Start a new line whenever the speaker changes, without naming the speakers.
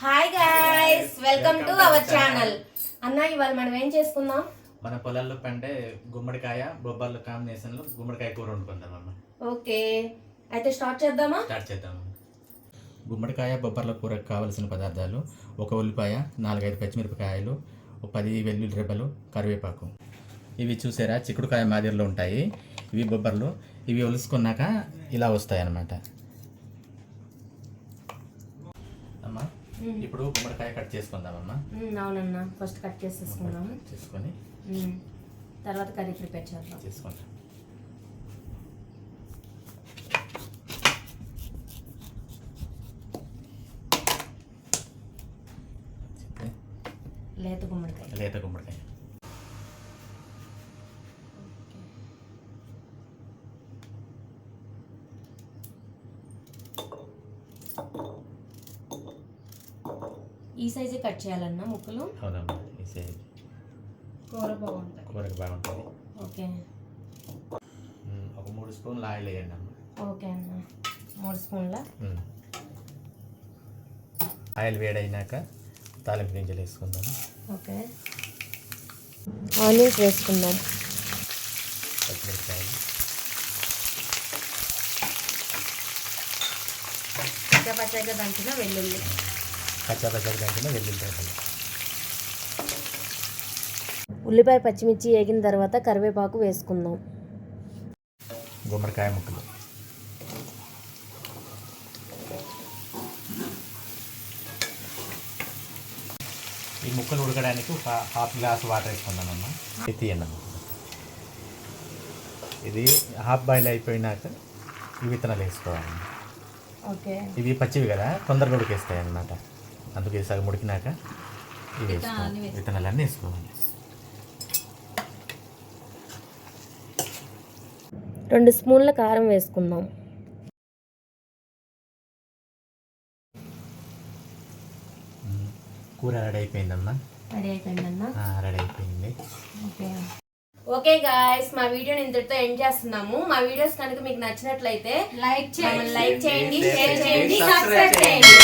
Hi guys welcome to our channel అన్న ఇవాళ మనం ఏం చేసుకుందాం
మన పొలాల్లో పండే గుమ్మడికాయ బొబ్బర్ల కాంబినేషన్లో గుమ్మడికాయ కూర వండుకుందాం అమ్మ.
ఓకే. అయితే స్టార్ట్ చేద్దామా?
స్టార్ట్ చేద్దాం. గుమ్మడికాయ బొబ్బర్ల కూరకు కావలసిన పదార్థాలు ఒక ఉల్లిపాయ నాలుగైదు పచ్చిమిరపకాయలు ఒక పది వెల్లుల్లి రెబ్బలు కరివేపాకు. ఇవి చూసారా? చిక్కుడుకాయ మాదిరిలో ఉంటాయి. ఇవి బొబ్బర్లు. ఇవి ఒలుసుకున్నాక ఇలా వస్తాయి అన్నమాట అమ్మా ఇప్పుడు గుమ్మడికాయ కట్ చేసుకుందామమ్మా.
మ్మ్, అవునన్నా. ఫస్ట్ కట్ చేసేసుకుందాం.
చేసుకొని.
తర్వాత కర్రీ ప్రిపేర్ చేద్దాం.
చేసుకుంటాం.
లేత గుమ్మడికాయ.
లేత గుమ్మడికాయ.
ఈ సైజే కట్ చేయాలన్నా ముక్కలు?
అవునమ్మా ఈ సైజ్.
కూర బాగుంటుంది.
కూరకు బాగుంటుంది.
ఓకే.
ఒక మూడు స్పూన్లు ఆయిల్ వేయండి అమ్మ.
ఓకే అన్న. మూడు స్పూన్ల.
ఆయిల్ వేడైనాక తాలింపు గింజలు వేసుకుందాం.
ఓకే. ఆనియన్స్ వేసుకుందాం.
పచ్చిమిరపకాయలు.
పచ్చ పచ్చగా దంచిన వెల్లుల్లి.
పచ్చా పచ్చడి దాంట్లో వెల్లుల్లి రెబ్బలు
ఉల్లిపాయ పచ్చిమిర్చి వేగిన తర్వాత కరివేపాకు వేసుకుందాం.
గుమ్మడికాయ ముక్కలు. ఈ ముక్కలు ఉడకడానికి ఒక హాఫ్ గ్లాస్ వాటర్ ఇది తీయండి ఇది హాఫ్ బాయిల్ అయిపోయినాక ఈ విత్తనాలు వేసుకోవాలి
ఓకే.
ఇవి పచ్చివి కదా తొందరగా ఉడికేస్తాయి అన్నమాట. అందుకే సగం ఉడికినాక ఇవి వేసుకోవాలి. విత్తనాలన్నీ వేసుకోవాలి.
రెండు స్పూన్ల కారం వేసుకుందాం.
కూర రెడీ అయిపోయిందమ్మా?
రెడీ అయిపోయిందన్న
ఆ, రెడీ అయిపోయింది.
ఓకే. గాయస్ మా వీడియోని ఇంతటితో ఎండ్ చేస్తున్నాము. మా వీడియోస్ కనుక మీకు నచ్చినట్లయితే
లైక్ చేయండి.
లైక్ చేయండి షేర్ చేయండి
సబ్స్క్రైబ్.
చేయండి.